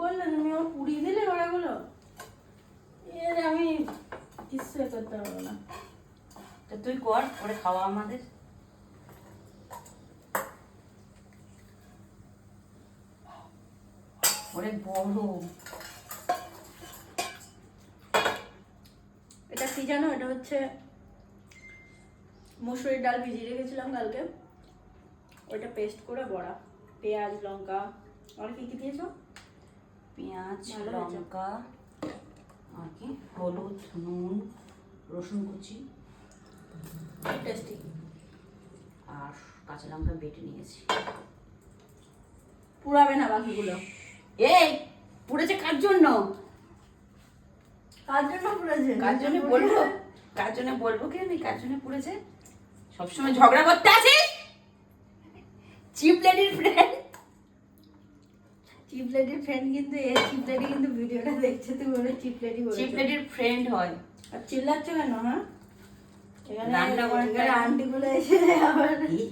করলে? তুমি আমার পুড়িয়ে দিলে বড়াগুলো? এর আমি কিচ্ছু করতে পারব না। তো তুই কর করে খাওয়া আমাদের। ওরে বড়। এটা কি জানো? এটা হচ্ছে মুসুরির ডাল ভিজিয়ে রেখেছিলাম কালকে। ওইটা পেস্ট করে বড়া। পেঁয়াজ লঙ্কা। আর কি কি দিয়েছ? পেঁয়াজ লঙ্কা আর কি হলুদ নুন রসুন কুচি। টেস্টি আর কাঁচা লঙ্কা বেটে নিয়েছি। পুরাবে না বাকিগুলো। এই পুড়েছে কার জন্য? কার জন্য পুরেছে কার জন্য বলব? কার জন্য বলব কি আমি? কার জন্য পুড়েছে? সবসময় ঝগড়া করতে আছিস চিপ লেডির ফ্রেন্ড চিপ লেডির ফ্রেন্ড কিন্তু এ চিপ লেডি কিন্তু ভিডিওটা দেখছে তুমি ওরা চিপ লেডি চিপলেটির ফ্রেন্ড হয়। আর চিল্লাচ্ছ কেন হ্যাঁ? এখানে আন্টিগুলো এসে আবার এই